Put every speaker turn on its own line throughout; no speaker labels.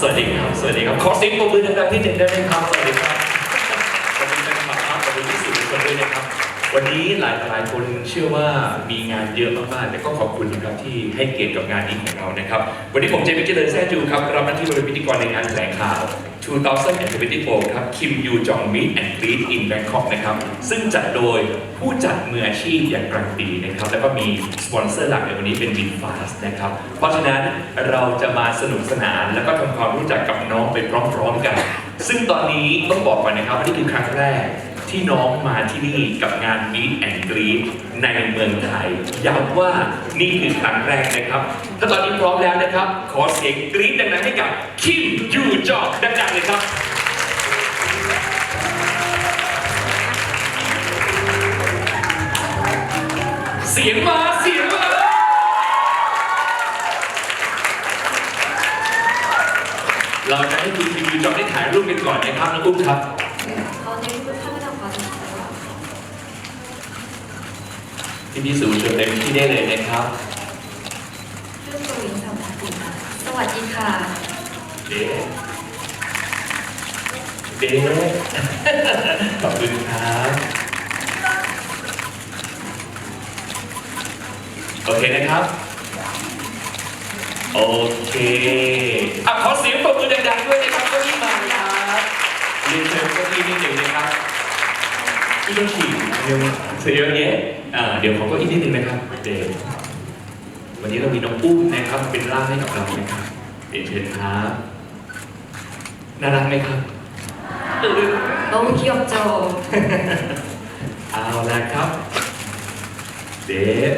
สวัสดีครับ สวัสดีครับ ขอเสียงปรบมือดังๆที่หนึ่งได้ไหมครับ สวัสดีครับขอบคุณแฟนคลับครับขอบคุณที่สื่อมวลชนด้วยนะครับ วันนี้หลายหลายคนเชื่อว่ามีงานเยอะมากๆแต่ก็ขอบคุณนะครับที่ให้เกียรติกับงานนี้ของเรานะครับ วันนี้ผมเจมิเจริญแซ่จูครับรับหน้าที่เป็นพิธีกรในงานแถลงข่าว 2024 ครับ Kim Yu Jong Meet and Greet in Bangkok นะครับ ซึ่งจัดโดยผู้จัดมืออาชีพอย่างกรังปีนะครับ แล้วก็มีสปอนเซอร์หลักในวันนี้เป็น Win Fast นะครับ เพราะฉะนั้นเราจะมาสนุกสนานแล้วก็ทำความรู้จักกับน้องไปพร้อมๆกัน ซึ่งตอนนี้ต้องบอกก่อนนะครับว่านี่คือครั้งแรก ที่น้องมาที่นี่กับงาน Meet and Greet ในเมืองไทยย้ำว่านี่คือครั้งแรกนะครับ ถ้าตอนนี้พร้อมแล้วนะครับ ขอเสียงกรี๊ดดังๆให้กับคิมยูจอกดังๆเลยครับเสียงมาเสียงมาเราจะให้คุณคิมยูจอกได้ถ่ายรูปกันก่อนนะครับน้องอุ้มครับ พี่พี่สื่อมวลชนเต็มที่ได้เลยนะครับ
ชื่อสุรินทร์พันธ์ค่สวัสดีค่ะ
เด๊เด๊ขอบคุณครับโอเคนะครับ โอเคอะขอเสียงปรบมือดังๆด้วยนะครับเก็ที่มาครับเรียนเชิญเก็ที่นิดหนึ่งนะครับ พี่ต้องฉี่เร็วเสียงเยอะอ่าเดี๋ยวขอเก็ที่นิดหนึ่งนะครับเด็วันนี้เรามีน้องอุ้มนะครับ เป็นร่างให้กับเรานะครับเรียนเชิญครับน่ารักไหมครับ
너무 귀엽죠?
เอาละครับ เดฟ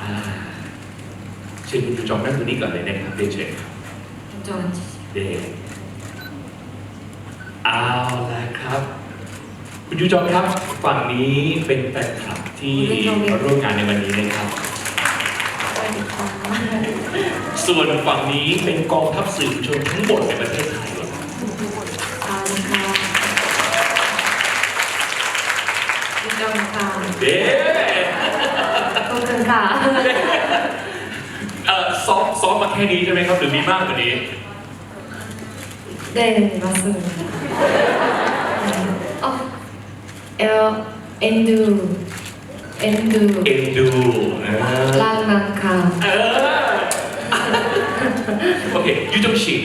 อ่าเชิญคุณผู้ชมนั่งตรงนี้ก่อนเลยนะครับเดฟเชิญครับ
먼저 앉으세요.
เดฟเอาละครับ คุณยูจอมครับ ฝั่งนี้เป็นแฟนคลับที่มาร่วมงานในวันนี้นะครับ ส่วนฝั่งนี้เป็นกองทัพสื่อมวลชนทั้งหมดในประเทศไทย
감사합니다. 유정카.
เดฟ
감사합니다.
เอ่อซ้อมซ้อมมาแค่นี้ใช่ไหมครับ หรือมีมากกว่านี้
네, 맞습니다. 네. 어, เอ L เอนดู
เอนดูเอน
ดูนะรักนักค่ะ
เอโอเคยูจงชิ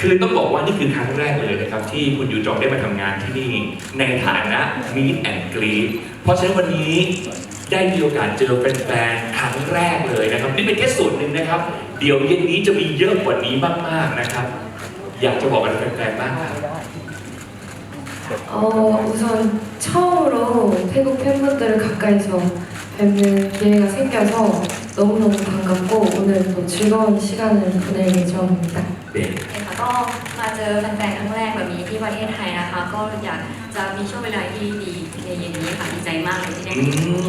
คือต้องบอกว่านี่คือครั้งแรกเลยนะครับที่คุณยูจองได้มาทำงานที่นี่ในฐานะมีแอนกรีเพราะฉะนั้นวันนี้ได้มีโอกาสเจอแฟนๆครั้งแรกเลยนะครับนี่เป็นแค่ส่วนหนึ่งนะครับ เดี๋ยวเย็นนี้จะมีเยอะกว่านี้มากๆนะครับ อยากจะบอกกับแฟนๆบ้างครับ
어, 우선 처음으로 태국 팬분들을 가까이서 뵙는 기회가 생겨서 너무너무 반갑고 오늘 또 즐거운 시간을 보낼 예정입니다.
เด็ก
ค่ะก็มาเจอแฟนๆครั้งแรกแบบนี้ที่ประเทศไทยนะคะ ก็อยากจะมีช่วงเวลาที่ดีในเย็นนี้ค่ะดีใจมากเลยที่ได้
อื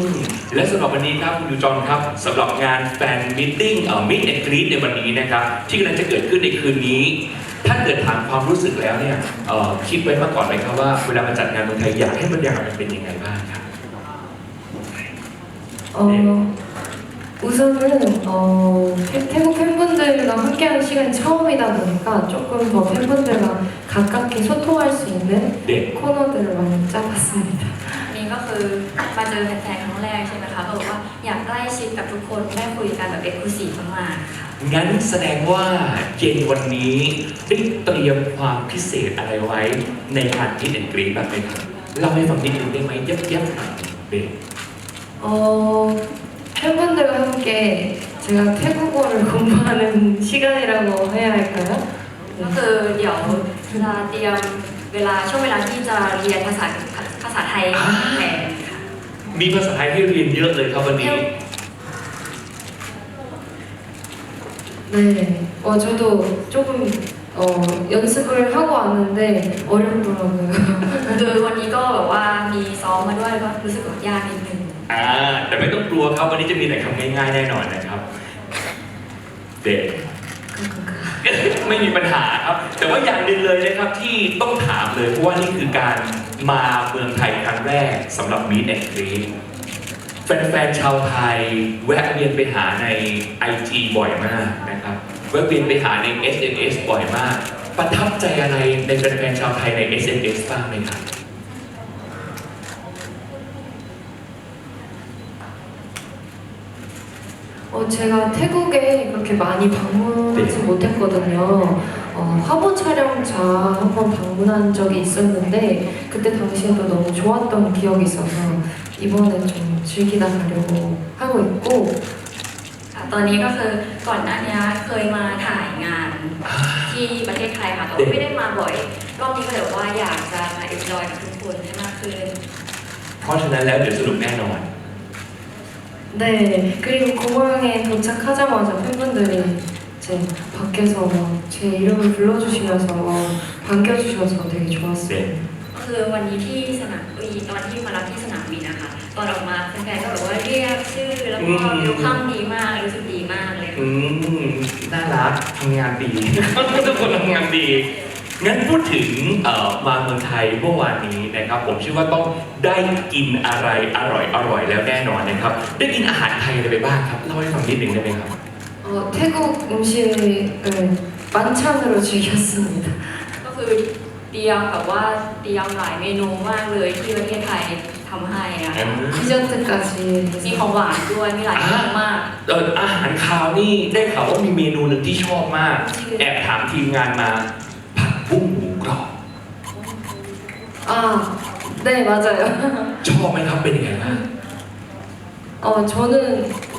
มและสำหรับวันนี้ครับคุณยูจอนครับสำหรับงานแฟนมิทติ้งเอ่อมิทแอนกรีดในวันนี้นะครับ ที่กำลังจะเกิดขึ้นในคืนนี้ ถ้าเกิดถามความรู้สึกแล้วเนี่ยเอ่อคิดไว้มาก่อนไหมครับว่าเวลามาจัดงานเมืองไทยอยากให้บรรยากาศมันเป็นยังไงบ้างครับ
어, 우선은 어, 태- 태국 팬분들과 함께하는 시간이 처음이다 보니까 조금 더 팬분들과 가깝게 소통할 수 있는
เด็ก
코너들을 많이 짜봤습니다.
นี่ก็คือมาเจอแฟนๆครั้งแรกใช่ไหมคะก็บอกว่าอยากใกล้ชิดกับทุกคนได้คุยกันแบบเอกลุศิมากๆค่ะ
งั้นแสดงว่าเย็นวันนี้ได้เตรียมความพิเศษอะไรไว้ในงานมิทแอนกรีดบ้างไหมครับเล่าให้ฟังนิดนึงได้ไหมยับยับๆหน่อยเด็ก
어, 팬분들과 함께 제가 태국어를 공부하는 시간이라고 해야 할까요?
ก็
네.
คือเดี๋ยวจะเตรียมเวลาช่วงเวลาที่จะเรียนภาษาภาษาไทยแทนค่ะ
มีภาษาไทยให้เรียนเยอะเลยครับวันนี้
네, 어, 저도 조금 어, 연습을 하고 왔는데 어렵더라고요.
คือวันนี้ก็แบบว่ามีซ้อมมาด้วยก็รู้สึกว่ายากนิดนึง
อ่าแต่ไม่ต้องกลัวครับวันนี้จะมีแต่คำง่ายๆแน่นอนนะครับ เด็ก ไม่มีปัญหาครับ แต่ว่าอย่างหนึ่งเลยนะครับที่ต้องถามเลยเพราะว่านี่คือการ มาเมืองไทยครั้งแรกสำหรับ Meet and Greet แฟนๆชาวไทยแวะเวียนไปหาใน IG บ่อยมากนะครับแวะเวียนไปหาใน SNS บ่อยมาก ประทับใจอะไรในแฟนๆชาวไทยใน SNS บ้างไหมครับ
어, 제가 태국에 그렇게 많이 방문하지 못했거든요. 어, 화보 촬영차 한번 방문한 적이 있었는데 그때 당시에도 너무 좋았던 기억이 있어서 이번에 좀 즐기다 가려고 하고 있고
ค่ะตอนนี้ก็คือก่อนหน้านี้เคยมาถ่ายงานที่ประเทศไทยค่ะแต่ว่าไม่ได้มาบ่อย รอบนี้ก็เลยบอกว่าอยากจะมาเอ็นจอยกับทุกคนให้มากขึ้น
เพราะฉะนั้นแล้วเดี๋ยวสนุกแน่นอน
네 그리고 공항에 도착하자마자 팬분들이 이제 밖에서 막 제 이름을 불러주시면서 반겨주셔서 되게 좋았어요.
ก็คือวันนี้ที่สนามบินตอนที่มารับที่สนามบินนะคะตอนออกมาแฟนๆก็แบบว่าเรียกชื่อแล้วก็
อืม
ดูข้ามดีมากรู้สึกดีมากเลย
อืมน่ารักทำงานดี ทุกคนทำงานดี งั้นพูดถึงเอ่อมาเมืองไทยเมื่อวานนี้นะครับ ผมเชื่อว่าต้องได้กินอะไรอร่อยอร่อยแล้วแน่นอนนะครับ ได้กินอาหารไทยอะไรไปบ้างครับเล่าให้ฟังนิดหนึ่งได้ไหมครับ
어, 태국 음식을 만찬으로 즐겼습니다.
ก็คือเตรียมแบบว่าเตรียมหลายเมนูมากเลยที่ประเทศไทยทำให้อะ
디저트까지
มี
해서
ของหวานด้วยมีหลายเมนูมาก
เอออาหารคาวนี่ได้ข่าวว่ามีเมนูหนึ่งที่ชอบมาก แอบถามทีมงานมา ผัดบุ้งหมูกรอบ
아, 네 맞아요.
ชอบไหมครับเป็นยังไงบ้าง
어, 저는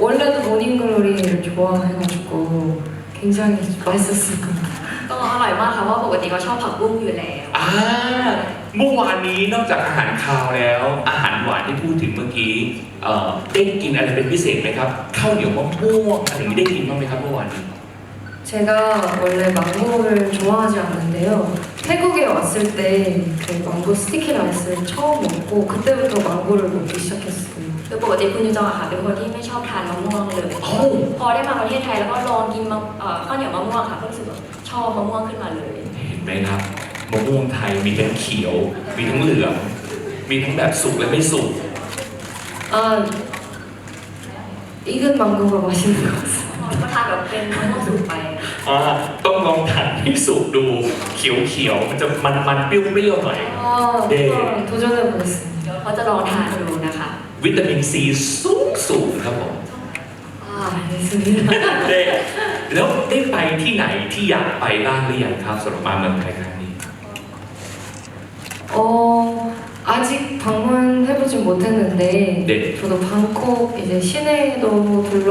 원래도 모닝글로리를 좋아해가지고 굉장히 맛있었을 겁니다.
ก็อร่อยมากค่ะเพราะว่าปกติก็ชอบผักบุ้งอยู่แล้ว
อ่าเมื่อวานนี้นอกจากอาหารคาวแล้ว อาหารหวานที่พูดถึงเมื่อกี้เอ่อได้กินอะไรเป็นพิเศษไหมครับข้าวเหนียวมะม่วงอะไรอย่างนี้ได้กินบ้างไหมครับเมื่อวานนี้
제가 원래 망고를 좋아하지 않는데요. 태국에 왔을 때 그 망고 스티키 라이스를 처음 먹고 그때부터 망고를 먹기 시작했어요.
คือปกติคุณยูจองอะค่ะเป็นคนที่ไม่ชอบทานมะม่วงเลย
เอ้า
พอได้มาประเทศไทยแล้วก็ลองกินมะเอ่อข้าวเหนียวมะม่วงค่ะก็รู้สึกว่าชอบมะม่วงขึ้นมาเลย
เห็นไหมครับมะม่วงไทยมีทั้งเขียว มีทั้งเหลือง มีทั้งแบบสุกและไม่สุก
아, 익은 망고가 맛있는 것 같습니다.
ก็ทานแบบเป็นมะม่วงสุกไป
อ่าต้องลองทานให้สุกดูเขียวๆมันจะมันๆเปรี้ยวๆหน่อย
아,
네.
한번 도전해보겠습니다.
เดี๋ยวเขาจะลองทานดูนะคะ
วิตามินซีสูงสูงครับผม
아, 알겠습니다.
ได้แล้วได้ไปที่ไหนที่อยากไปบ้างหรือยังครับสำหรับมาเมืองไทยครั้งนี้
어, 아직 방문해보진 못했는데
네.
저도 방콕 이제 시내도 둘러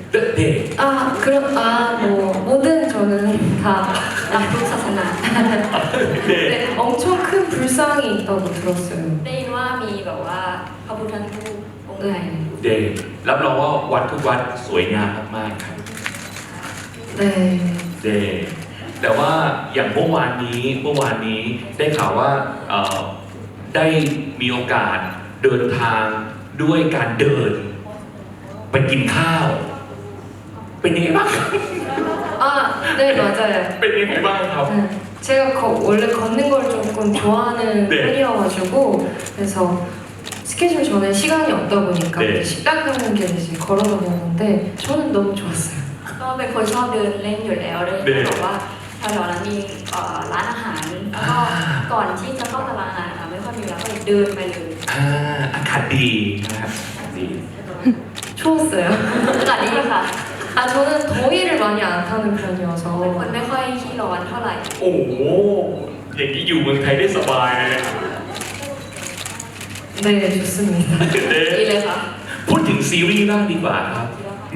เด็กเด็ก
아, 그럼, 아, 뭐, 뭐든 저는 다
รับทุกศาสนา
เด็ก
네, 엄청 큰 불상이 있다고 들었어요.
ได้ยินว่ามีแบบว่าพระพุทธรูปองค์ใหญ่
เด็กรับรองว่าวัดทุกวัดสวยงามมากๆครับ
네.
เด็กแต่ว่าอย่างเมื่อวานนี้เมื่อวานนี้ได้ข่าวว่าเอ่อได้มีโอกาสเดินทางด้วยการเดิน ไปกินข้าว
아, 네, 맞아요.
เป็นยังไงบ้างครับ
네. 제가 거- 원래 걷는 걸 조금 좋아하는
네.
편이어가지고 그래서 스케줄 전에 시간이 없다 보니까
네.
이제 식당 가는 게 이제 걸어서 먹는데 저는 너무 좋았어요.
ก็เป็นคนชอบเดินเล่นอยู่แล้วเลย
เดิน
บอกว่าแถวๆนั้นมีเอ่อร้านอาหารแล้วก็ก่อนที่จะเข้าตลาดอาหารค่ะไม่ค่อยมีเวลาก็เลยเดินไปเลย
อ่าอากาศดีนะครับอากาศดี
추웠어요.
อากาศดีค่ะ
아, 저는 더위를 많이 안 타는
เป็นคน
편이어서
ไม่ค่อยขี้ร้อนเท่าไหร่
โอ้โหอย่างนี้อยู่เมืองไทยได้สบายเลยนะ
네, 좋습니다.
ดีเลยค่ะ
พูดถึงซีรีส์บ้างดีกว่าครับ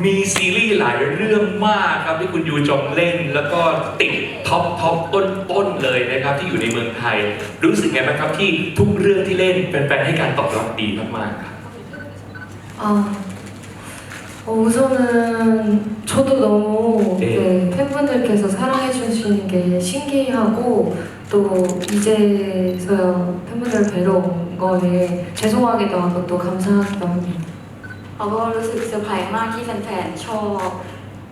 มีซีรีส์หลายเรื่องมากครับที่คุณยูจองเล่น แล้วก็ติดท็อปท็อปต้นต้นๆเลยนะครับ ที่อยู่ในเมืองไทย รู้สึกไงบ้างครับที่ทุกเรื่องที่เล่นแฟนๆให้การตอบรับดีมากๆครับ
아, 어, 우선은 저도 너무
네.
네, 팬분들께서 사랑해 주시는 게 신기하고 또 이제서야 팬분들 뵈러 온 거에 죄송하기도 하고 또 감사하기도 합니다.
เขาก็รู้สึกเซอร์ไพรส์มากที่แฟนๆชอบ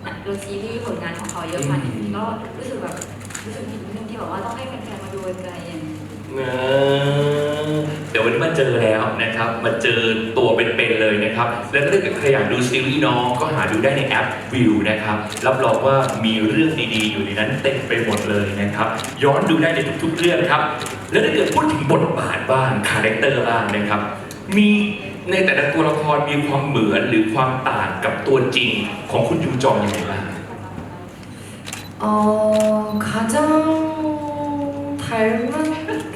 หนังและซีรีส์ผลงานของเขาเยอะขนาดนี้ก็รู้สึกแบบรู้สึกผิดนิดนึงที่แบบว่าต้องให้แฟนๆมาดูไกลๆอย่างนี้
เออเดี๋ยววันนี้มาเจอแล้วนะครับ มาเจอตัวเป็นๆเลยนะครับ และถ้าเกิดใครอยากดูซีรีส์น้องก็หาดูได้ในแอปวิวนะครับ รับรองว่ามีเรื่องดีๆ อยู่ในนั้นเต็มไปหมดเลยนะครับ ย้อนดูได้ในทุกๆเรื่องครับ แล้วถ้าเกิดพูดถึงบทบาทบ้างคาแรคเตอร์บ้างนะครับ มีในแต่ละตัวละครมีความเหมือนหรือความต่างกับตัวจริงของคุณยูจองยังไงบ้าง
어, 가장 닮은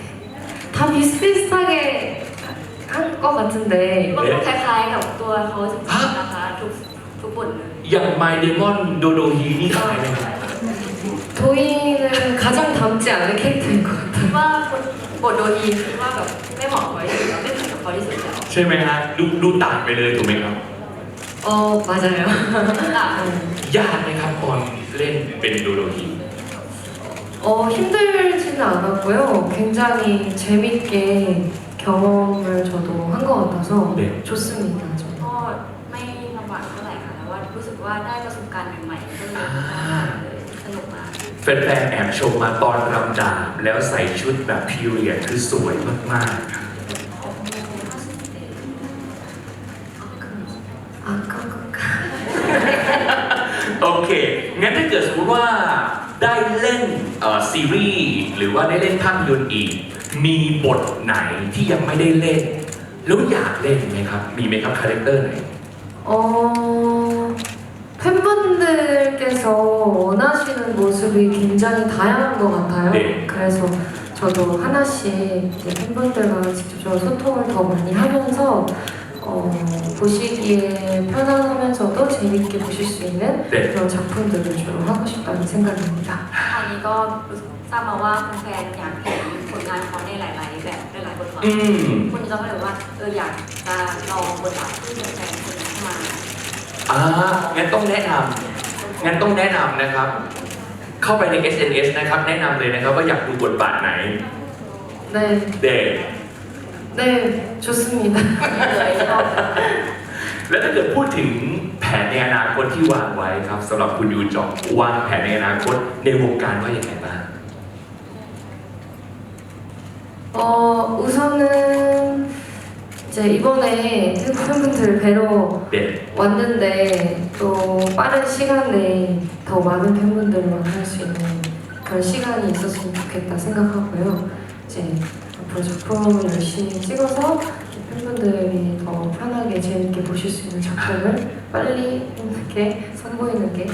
다 비슷비슷하게 한 것 같은데
มันก็คล้ายๆกับตัวเขาจริงๆนะคะทุกทุกบทเลย
อย่าง My Demon Dodohi นี่คล้ายไหมครับ
도희는 가장 닮지 않은 캐릭터인 것
คิด
같아요.
ว่าบทโดยทีคิดว่าแบบไม่เหมาะกับเขาที่สุดแล้วไม่เหมือนกับเขาที่สุดแล้ว
ใช่ไหมฮะดูดูต่างไปเลยถูกไหมครับ
어, 맞아요.
ต่าง
ยากไหมครับตอนเล่นเป็นโดโดฮี
어, 힘들지는 않았고요. 굉장히 재밌게 경험을 저도 한 것 같아서
네.
좋습니다. 저는.
ก็ไม่ลำบากเท่าไหร่ค่ะแต่ว่ารู้สึกว่าได้ประสบการณ์ใหม่ๆก็เลยสนุกมาก
แฟนๆแอบชมมาตอนรำดาบแล้วใส่ชุดแบบพีเรียดคือสวยมากๆครับ
아까 그
โอเค งั้นถ้าเกิดสมมติว่า ได้เล่นเอ่อซีรีส์หรือว่าได้เล่นภาพยนตร์อีก มีบทไหนที่ยังไม่ได้เล่น แล้วอยากเล่นไหมครับ มีไหมครับคาแรคเตอร์ไหน
어, 팬분들께서 원하시는 모습이 굉장히 다양한 것 같아요.
네.
그래서 저도 하나씩 이제 팬분들과 직접적으로 소통을 더 많이 하면서 어, 보시기에 편안하면서도 재밌게 보실 수 있는
네.
그런 작품들을 주로 하고 싶다는 생각입니다.
คราวนี้ก็ทราบมาว่าแฟนๆอยากเห็นผลงานเขาในหลายๆแบบหลายๆบทบาท
อืม
คุณจะก็เลยว่าเอออยากจะลองบทบาทที่แฟนๆคนนี้เข้ามา
อ่า งั้นต้องแนะนำ งั้นต้องแนะนำนะครับ เข้าไปใน SNS นะครับ แนะนำเลยนะครับว่าอยากดูบทบาทไหน
네,
เด็ก
네, 좋습니다.
เลยชอบ
แล้วถ้าเกิดพูดถึงแผนในอนาคตที่วางไว้ครับสำหรับคุณยูจองวางแผนในอนาคตในวงการว่าอย่างไรบ้าง
어, 우선은 이제 이번에 태국 팬분들 뵈러
เด็ก
왔는데 또 빠른 시간 내에 더 많은 팬분들을 만날 수 있는 그런 시간이 있었으면 좋겠다 생각하고요. 이제 앞으로 작품을 열심히 찍어서 팬분들이 더 편하게 재밌게 보실 수 있는 작품을 빨리 이렇게 선보이는 게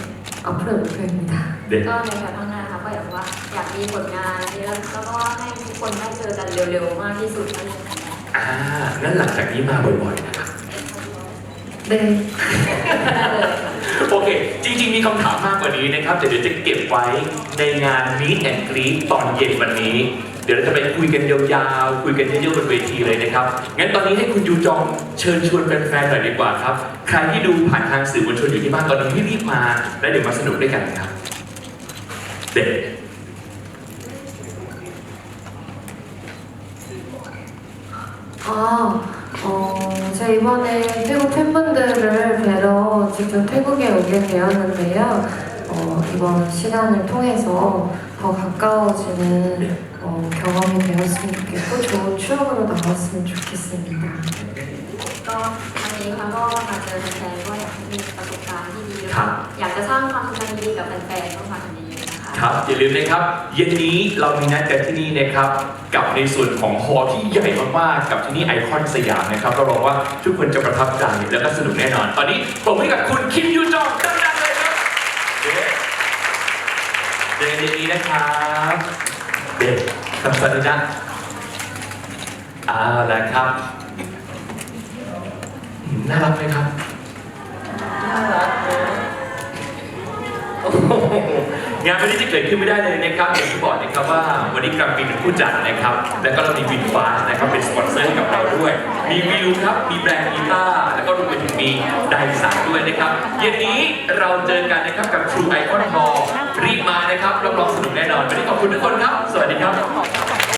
앞으로의 목표입니다.
เด็ก
ก็ในแผนข้างหน้านะคะก็อยากว่าอยากมีผลงานเยอะแล้วก็ให้ทุกคนได้เจอกันเร็วๆมากที่สุดนั่นเองค่ะ
อ่างั้นหลังจากนี้มาบ่อยๆนะครับ
네,
โอเค จริงๆ มีคำถามมากกว่านี้นะครับแต่เดี๋ยวจะเก็บไว้ในงาน Meet and Greet ตอนเย็นวันนี้ เดี๋ยวเราจะไปคุยกันยาวๆ คุยกันเยอะๆบนเวทีเลยนะครับ งั้นตอนนี้ให้คุณยูจองเชิญชวนแฟนๆ หน่อยดีกว่าครับ ใครที่ดูผ่านทางสื่อมวลชนอยู่ที่บ้านตอนนี้รีบๆมา แล้วเดี๋ยวมาสนุกด้วยกันครับ เด็ก
아, 어, 제가 이번에 태국 팬분들을 뵈러 직접 태국에 오게 되었는데요. 어, 이번 시간을 통해서 더 가까워지는 어, 경험이 되었으면 좋겠고 좋은 추억으로 남았으면 좋겠습니다.
ก็วันนี้เขาก็มาเจอแฟนๆก็อยากให้มีประสบการณ์ที่ดีแล้ว
ครั
ก็
บ
อยากจะสร้างความสัมพันธ์ดีๆกับแฟนๆต้องมาทำดีๆนะคะ
ครับ อย่าลืมนะครับ เย็นนี้เรามีนัดกันที่นี่นะครับ กับในส่วนของฮอลล์ที่ใหญ่มากๆ กับที่นี่ไอคอนสยามนะครับเราบอกว่าทุกคนจะประทับใจแล้วก็สนุกแน่นอน ตอนนี้ผมให้กับคุณคิมยูจองดังๆเลยครับเด็กเด็กเย็นนี้นะครับเด็ กคำสัญญาเอาละครับน่ารักไหมครับน่ารักนะงานวันนี้จะเกิดขึ้นไม่ได้เลยนะครับอย่างที่บอกนะครับว่าวันนี้กราฟินเป็นผู้จัดนะครับ แล้วก็เรามีวินฟาสนะครับเป็นสปอนเซอร์ให้กับเราด้วย มีวิวครับ มีแบรนด์กีตาร์แล้วก็รวมไปถึงมีไดสายด้วยนะครับ เย็นนี้เราเจอกันนะครับกับ True Icon Hall รีบมานะครับรับรองสนุกแน่นอนวันนี้ขอบคุณทุกคนครับ สวัสดีครับ